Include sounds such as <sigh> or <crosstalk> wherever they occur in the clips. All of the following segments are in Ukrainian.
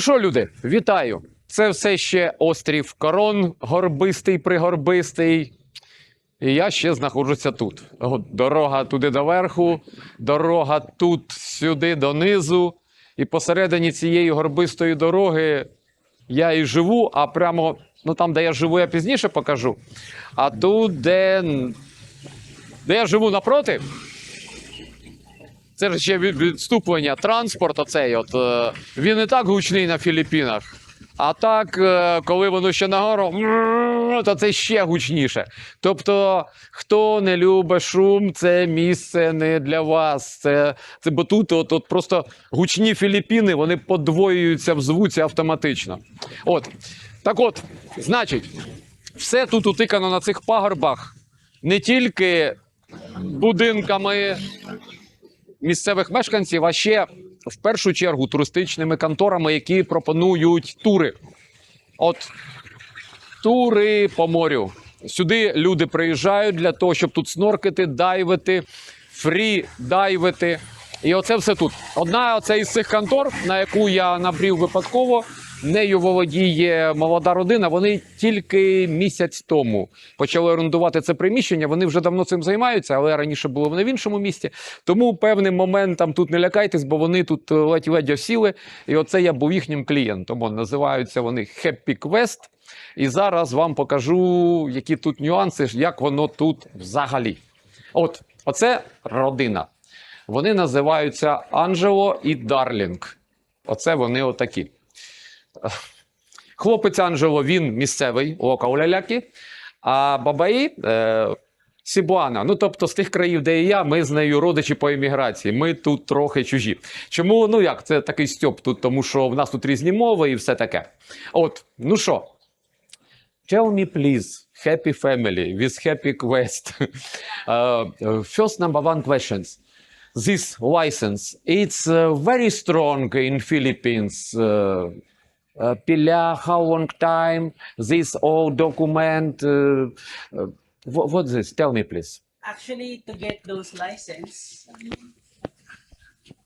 Ну що, люди, вітаю! Це все ще острів Корон, горбистий, пригорбистий. І я ще знаходжуся тут. Дорога туди до верху, дорога тут сюди донизу. І посередині цієї горбистої дороги я і живу, а прямо ну там, де я живу, я пізніше покажу. А тут, де, де я живу напроти, це ж ще від- відступлення. Транспорт оцей. От, е, він і так гучний на Філіппінах. А так, е, коли воно ще нагору, то це ще гучніше. Тобто, хто не любить шум, це місце не для вас. Це, це бо тут от, от просто гучні Філіппіни, вони подвоюються в звуці автоматично. От. Так от, значить, все тут утикано на цих пагорбах не тільки будинками місцевих мешканців, а ще в першу чергу туристичними конторами, які пропонують тури. От тури по морю. Сюди люди приїжджають для того, щоб тут сноркити, дайвити, фрі дайвити. І оце все тут. Одна оце із цих контор, на яку я набрів випадково. Нею володіє молода родина. Вони тільки місяць тому почали орендувати це приміщення. Вони вже давно цим займаються, але раніше були вони в іншому місті. Тому певним моментом тут не лякайтесь, бо вони тут ледь-ледь осіли. І оце я був їхнім клієнтом. Називаються вони Happy Quest. І зараз вам покажу, які тут нюанси, як воно тут взагалі. От, оце родина. Вони називаються Анджело і Дарлінг. Оце вони отакі. <laughs> Хлопець Анджело, він місцевий, локал-ляляки, а бабаї е, Сібуана. Ну, тобто, з тих країв, де і я, ми з нею родичі по еміграції. Ми тут трохи чужі. Чому? Ну як, це такий стьоп тут, тому що в нас тут різні мови і все таке. От, ну що, Tell me, please, happy family with happy quest. uh, <laughs> first, number one questions. This license, it's uh, very strong in Philippines. Uh, uh, Pilia, how long time? This all document. Uh, uh, what, what's this? Tell me, please. Actually, to get those license,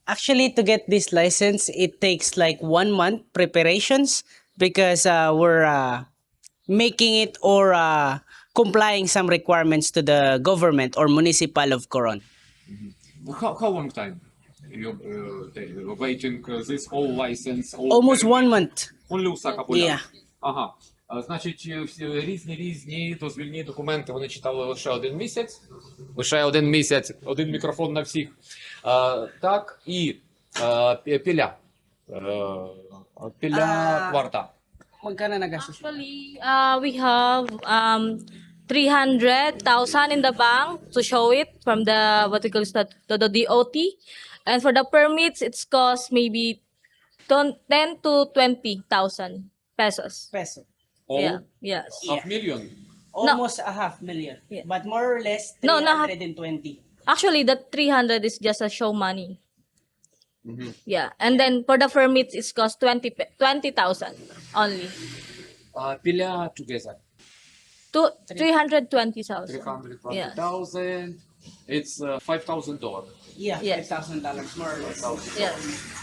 actually to get this license, it takes like one month preparations because uh, we're uh, making it or uh, complying some requirements to the government or municipal of Coron. How, how long time you waiting this whole license? Almost one month. Полюса Yeah. Ага. А, Значить, е, всі різні різні дозвільні документи вони читали лише один місяць. Лише один місяць, один мікрофон на всіх. А, так, і а, пі- піля. Е, Піля А. кварта. Magkano nagastos? Actually, uh, we have um, 300,000 in the bank to show it from the what we call it, the, the DOT. And for the permits, it's cost maybe 10 to 20,000 pesos. Peso. Oh? Yeah, yes. half Yeah. million. Almost a half million. Yeah. But more or less No, not Actually, the 300 is just a show money. Mhm. Yeah. And then for the permits, it's cost 20 pe- 20,000 only. Uh, pila together. Two, 320,000. 320,000. It's uh, $5,000. Yeah, Yes. $5,000 more or less. Yes.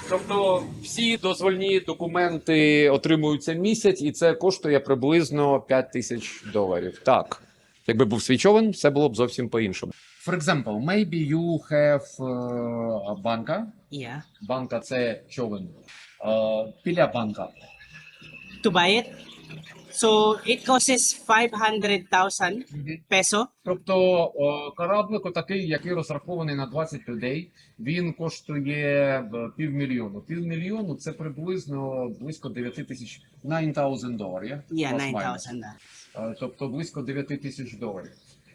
Тобто всі дозвольні документи отримуються місяць, і це коштує приблизно 5 тисяч доларів. Так. Якби був свій човен, все було б зовсім по-іншому. For example, maybe you have uh, a банка. Yeah. Банка це човен. Uh, піля банка. to buy it. So it costs 500,000 peso. Тобто о, кораблик отакий, який розрахований на 20 людей, він коштує е, півмільйону. Півмільйону це приблизно близько 9 тисяч 9,000 доларів. Yeah, Plus minus. 9,000. Е, тобто близько 9 тисяч доларів.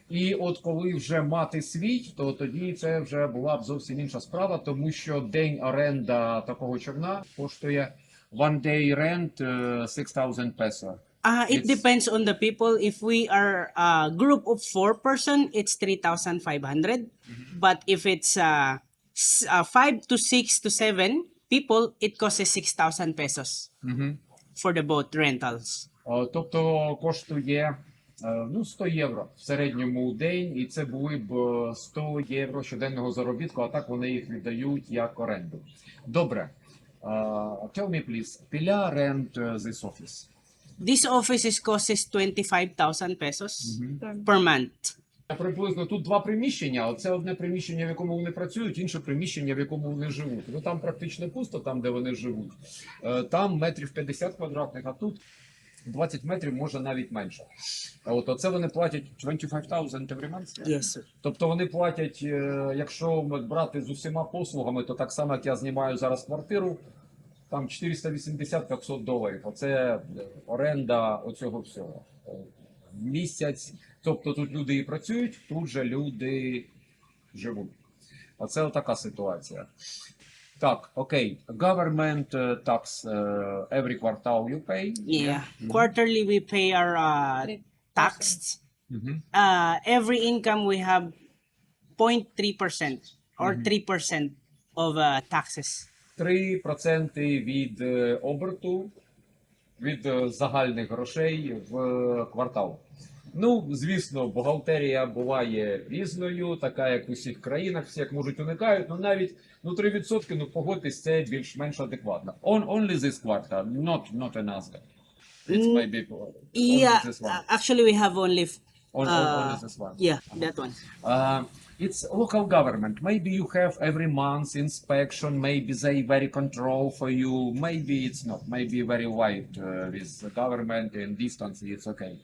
І от коли вже мати свій, то тоді це вже була б зовсім інша справа, тому що день оренда такого човна коштує one day rent е, 6,000 peso. Uh, it It's- depends on the people. If we are a group of four person, it's 3,500. But if it's uh, s- uh, five to six to seven people, it costs 6,000 pesos Угу. for the boat rentals. Е, Тобто коштує е, ну 100 євро в середньому у день, і це були б е, 100 євро щоденного заробітку, а так вони їх віддають як оренду. Добре. Uh, tell me please, Pila rent uh, this office. This office is costs 25,000 pesos per month. Приблизно тут два приміщення. Оце одне приміщення, в якому вони працюють, інше приміщення, в якому вони живуть. Ну там практично пусто, там де вони живуть. Е, Там метрів 50 квадратних, а тут 20 метрів, може навіть менше. А От оце вони платять 25,000 every month. Yes, sir. Тобто вони платять, е, якщо брати з усіма послугами, то так само, як я знімаю зараз квартиру, там 480-500 доларів. Оце е, оренда оцього всього. Е, В місяць. Тобто тут люди і працюють, тут же люди живуть. Оце така ситуація. Так, окей. Government е, tax е, every quartal you pay. Yeah. Quarterly, we pay our uh, tax. Мгм. Uh, every income we have 0.3% or 3% of uh, taxes. 3% від е, оберту, від е, загальних грошей в е, квартал. Ну, звісно, бухгалтерія буває різною, така як у всіх країнах, всі як можуть уникають, ну навіть ну 3%, ну погодьтесь, це більш-менш адекватно. On, only this quarter, not, not another. It's maybe only Yeah, this one. uh, actually, we have only. uh, only this one. Yeah, that one. Uh, it's local government. Maybe you have every month inspection. Maybe they very control for you. Maybe it's not. Maybe very wide uh, with the government and distance. It's okay.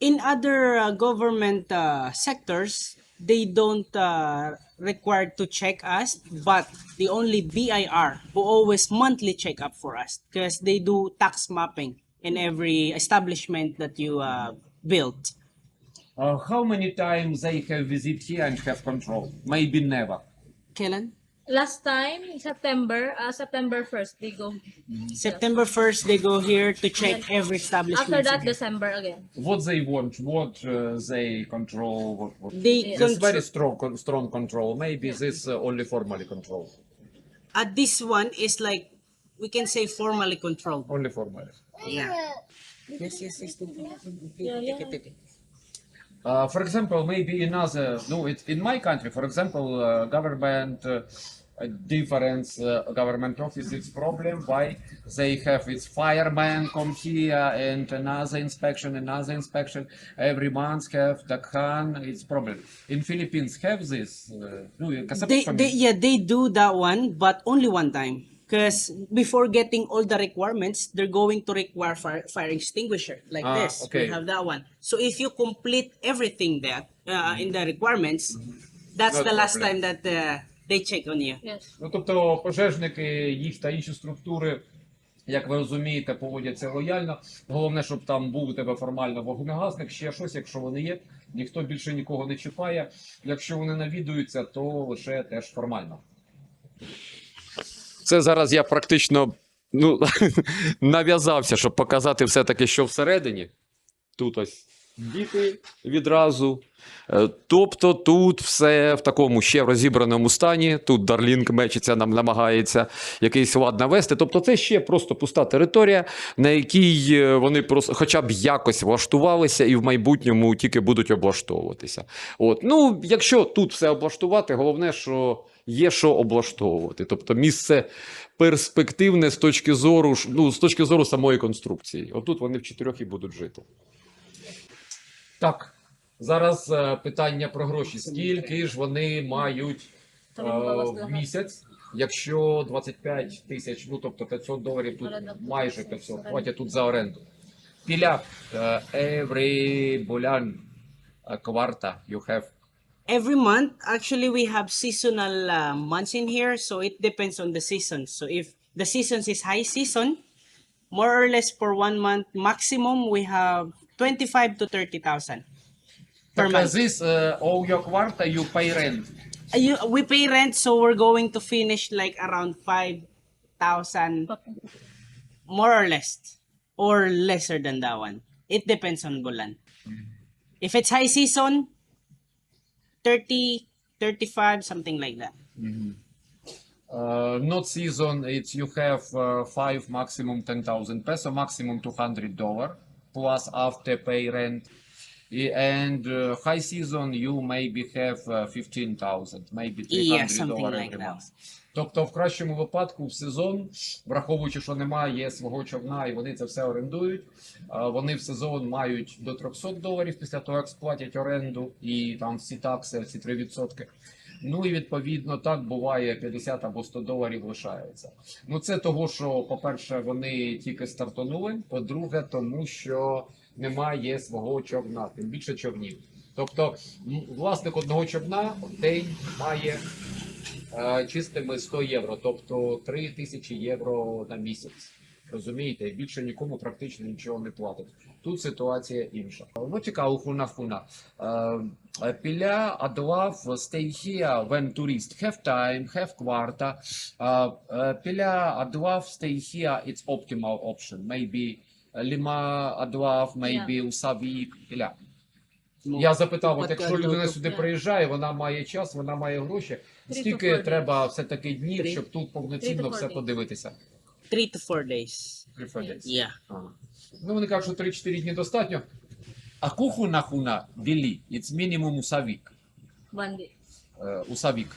In other uh, government uh, sectors, they don't uh, require to check us, but the only BIR who always monthly check up for us because they do tax mapping in every establishment that you uh, built. Uh, how many times they have visit here and have control? Maybe never. Kailan? Last time, September, uh, September 1st, they go. September 1st, they go here to check every establishment. After that, December again. What they want? What uh, they control? What, what? They Yes. This control- very strong, con- strong control. Maybe this uh, only formally control. uh, this one is like we can say formally controlled. Only formally. Yeah. Yes, yes, yes. Yeah, yeah. Uh, for example, maybe in other, no, it, in my country, for example, uh, government uh, difference uh, government office, it's problem why they have its fireman come here and another inspection, another inspection every month have the khan, it's problem. In Philippines have this, uh, no, They, they, yeah, they do that one, but only one time. Because before getting all the requirements, they're going to require fire, fire extinguisher like Ah, this. okay. We have that one. So if you complete everything that uh, in the requirements, that's No the last problem. time that uh, they check on you. Yes. Ну, тобто пожежники, їх та інші структури, як ви розумієте, поводяться лояльно. Головне, щоб там був у тебе формально вогнегасник, ще щось, якщо вони є, ніхто більше нікого не чіпає. Якщо вони навідуються, то лише теж формально. Це зараз я практично ну, <laughs> нав'язався, щоб показати все-таки, що всередині. Тут ось діти відразу. Е, Тобто тут все в такому ще розібраному стані. Тут Дарлінг мечиться, нам намагається якийсь лад навести. Тобто, це ще просто пуста територія, на якій е, вони просто хоча б якось влаштувалися і в майбутньому тільки будуть облаштовуватися. От. Ну, якщо тут все облаштувати, головне, що є що облаштовувати. Тобто місце перспективне з точки зору, ж- ну, з точки зору самої конструкції. Отут вони в чотирьох і будуть жити. Так, зараз е, питання про гроші. Скільки ж вони мають е, в місяць? Якщо 25 тисяч, ну тобто 500 доларів, тут майже 500, платять тут за оренду. Піля, е, every bulan, a you have. every month actually we have seasonal uh, months in here so it depends on the season. So if the seasons is high season more or less for one month maximum we have 25 to 30,000 per month. this uh, all your quarter you pay rent. Uh, you, we pay rent so we're going to finish like around 5,000 more or less or lesser than that one. It depends on bulan. Mm. If it's high season 30, 35, something like that. Uh, not season, it's you have uh, five maximum 10,000 peso, maximum 200 dollar plus after pay rent. And uh, high season you maybe have uh, 15,000, maybe 300 Yeah, something dollar like month. Тобто, в кращому випадку в сезон, враховуючи, що немає свого човна і вони це все орендують, вони в сезон мають до 300 доларів після того, як сплатять оренду і там всі такси, всі 3%. Ну і відповідно так буває 50 або 100 доларів лишається. Ну це того, що, по-перше, вони тільки стартанули. По-друге, тому що немає свого човна, тим більше човнів. Тобто, власник одного човна в день має е, чистими 100 євро, тобто 3 тисячі євро на місяць. Розумієте, більше нікому практично нічого не платить. Тут ситуація інша. Ну цікаво, хуна хуна. Е, Піля stay here when tourist have time, have quarter. Uh, uh, Піля stay here, it's optimal option. Maybe Ліма Адлав, maybe Усавік. Піля. Я запитав, от якщо людина сюди приїжджає, вона має час, вона має гроші. Скільки треба все-таки днів, щоб тут повноцінно все подивитися? Three to four days. Three, four days. Yeah. Ага. Ну, вони кажуть, що 3-4 дні достатньо. А кухуна хуна вілі, it's мінімум усавік. One day. Е, Усавік.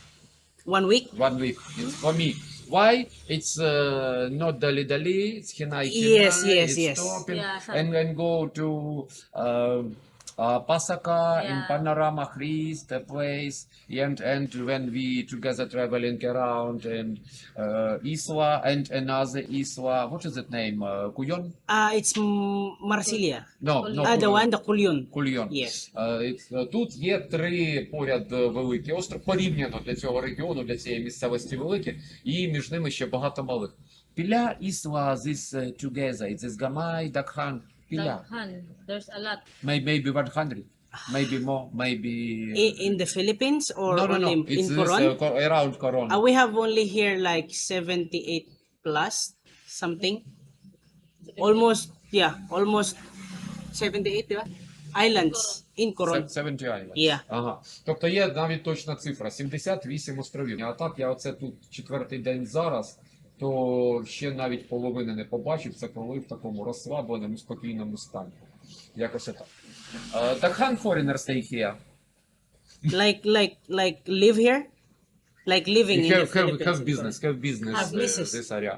One week? One week. It's for me. Why? It's uh, not dali dali. It's hinai Yes, hinai, yes, it's yes. stopping, Yeah, and then go to uh, uh, Pasaka in Panorama Christ, a place, and and when we together traveling around and uh, Isla and another Isla. What is it name? Uh, Kuyon? Uh, it's mm, Marsilia. No, no. Ah, the one, the Kulyon. Кульйон. Yes. Е, it's- е, Тут є три поряд е, великі остров, порівняно для цього регіону, для цієї місцевості великі, і між ними ще багато малих. Піля ісла this uh, together, it's this Gamay, Dakhan, Піля. Daghan. There's a lot. May- Maybe 100, maybe more, maybe... I- in the Philippines or no, no, only no, in it's this, Coron? uh, co- around Coron. Uh, we have only here like 78 plus something. Almost, yeah, almost 78 di ba? islands in Coron. Се- 70 Islands. Yeah. Ага. Тобто є навіть точна цифра 78 островів. А так я оце тут четвертий день зараз, то ще навіть половини не побачив. Це коли в такому розслабленому, спокійному стані. Якось так. Uh, Dakhan foreigner stay here. Like, like, like live here? Like living in the Have, have, Philippines. have business, have business Have uh, business. this area.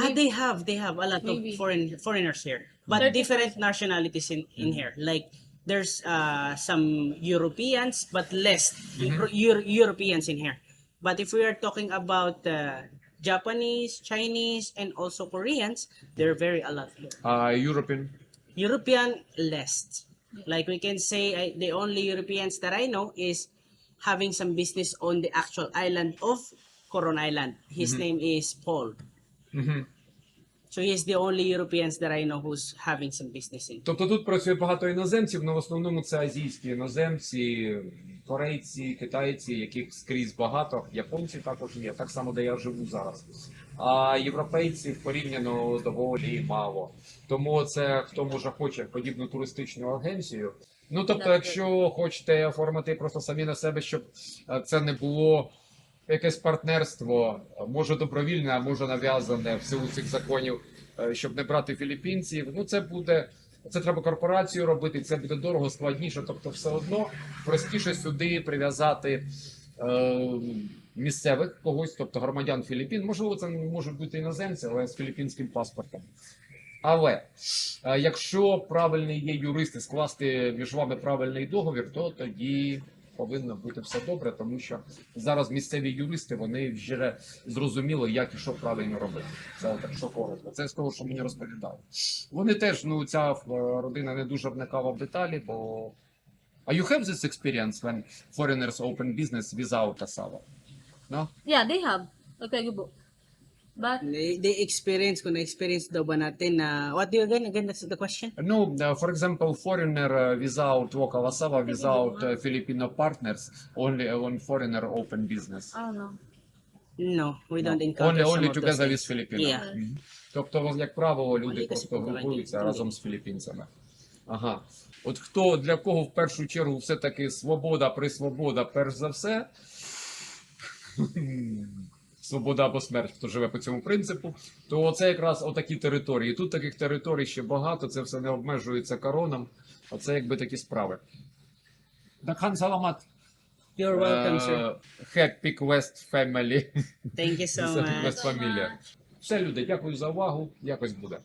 Ah, they have, they have a lot Maybe. of foreign foreigners here, but 30%. different nationalities in, in here. Like there's uh, some Europeans, but less Euro- Euro- Europeans in here. But if we are talking about uh, Japanese, Chinese, and also Koreans, they're very a lot here. Uh, European. European less. Like we can say, I, the only Europeans that I know is having some business on the actual island of Coron Island. His name is Paul. Мгм. So he's the only Europeans that I know who's having some business in. Тобто тут працює багато іноземців, але в основному це азійські іноземці, корейці, китайці, яких скрізь багато, японці також є, так само, де я живу зараз. А європейців порівняно доволі мало. Тому це хто може хоче подібну туристичну агенцію. Ну тобто, якщо хочете оформити просто самі на себе, щоб е, це не було якесь партнерство, може добровільне, а може нав'язане в силу цих законів, е, щоб не брати філіппінців. Ну це буде. Це треба корпорацію робити, це буде дорого, складніше. Тобто, все одно простіше сюди прив'язати е, місцевих когось, тобто громадян Філіппін. Можливо, це можуть бути іноземці, але з філіппінським паспортом. Але е, якщо правильний є юристи скласти між вами правильний договір, то тоді повинно бути все добре, тому що зараз місцеві юристи вони вже зрозуміли, як і що правильно робити. Це так що коротко. Це з того, що мені розповідали. Вони теж, ну ця е, родина не дуже вникала в деталі, бо. А you have this experience when foreigners open business without Asava? No? Yeah, they have. Okay, Gubo. But They, they experience, kung na-experience daw ba natin na, what do you again? Again, that's the question? No, uh, for example, foreigner uh, without local Asava, without uh, Filipino partners, only uh, on foreigner open business. I don't know. No, we don't encounter Only, some only of those together with things. Filipino. Yeah. Мгм. Тобто, як правило, люди Вони просто десь групуються разом з філіппінцями. Ага. От хто для кого в першу чергу все-таки свобода при свобода, перш за все. Свобода або смерть, хто живе по цьому принципу, то це якраз отакі території. Тут таких територій ще багато, це все не обмежується короном. Оце якби такі справи. Дакхан Саламат. You're welcome, sir. Happy Quest Family. Thank you so <laughs> much. Quest Family. Все, люди, дякую за увагу. Якось буде.